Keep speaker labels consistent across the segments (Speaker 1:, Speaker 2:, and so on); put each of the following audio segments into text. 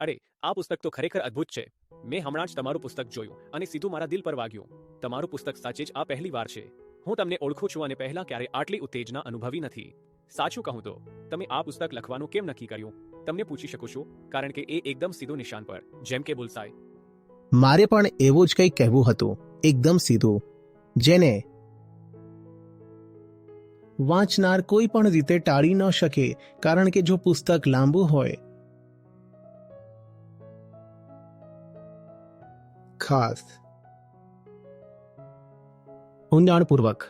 Speaker 1: અરે, આ પુસ્તક તો ખરેખર અદ્ભુત છે. મેં હમણાં જ તમારું પુસ્તક જોયું અને સીધું મારા દિલ પર વાગ્યું. તમારું પુસ્તક સાચે જ આ પહેલી વાર છે. હું તમને ઓળખું છું અને પહેલા ક્યારે આટલી ઉત્તેજના અનુભવી નથી. સાચું કહું તો, તમે આ પુસ્તક લખવાનું કેમ નક્કી કર્યું? તમને પૂછી શકું છું, કારણ કે એ એકદમ સીધું નિશાન પર. જેમ કે બોલસાય
Speaker 2: મારે પણ એવું જ કંઈ કહેવું હતું. એકદમ સીધું. જેને વાંચનાર કોઈ પણ રીતે ટાળી ન શકે, કારણ કે જો પુસ્તક લાંબુ હોય ખાસ. ઊંડાણપૂર્વક.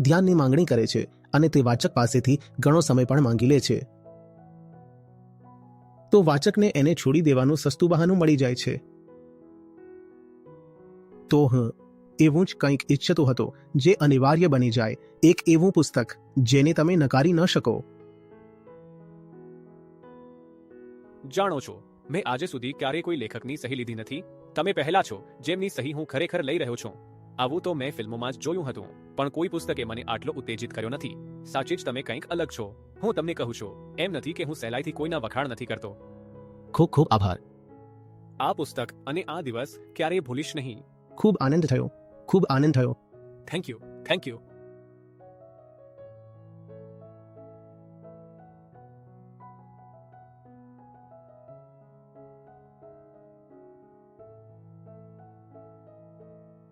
Speaker 2: ધ્યાનની માંગણી કરે છે અને તે વાચક પાસેથી ઘણો સમય પણ માંગી લે છે. તો વાચકને એને છોડી દેવાનું સસ્તું બહાનું મળી જાય છે. તો હું એવું જ કંઈક ઈચ્છતો હતો જે અનિવાર્ય બની જાય, એક એવું પુસ્તક જેને તમે નકારી ન શકો.
Speaker 1: જાણો છો મેં આજે સુધી ક્યારેય કોઈ લેખકની સહી લીધી નથી. તમે પહેલા છો જેમની સહી હું ખરેખર લઈ રહ્યો છું. આવું તો મેં ફિલ્મોમાં જ જોયું હતું પણ કોઈ પુસ્તકે મને આટલો ઉત્તેજિત કર્યો નથી. સાચે જ તમે કંઈક અલગ છો. હું તમને કહું છું એમ નથી કે હું સહેલાઈથી કોઈના વખાણ નથી કરતો.
Speaker 2: ખૂબ ખૂબ આભાર.
Speaker 1: આ પુસ્તક અને આ દિવસ ક્યારેય ભૂલીશ નહીં.
Speaker 2: ખૂબ આનંદ થયો. ખૂબ આનંદ થયો.
Speaker 1: Thank you thank you.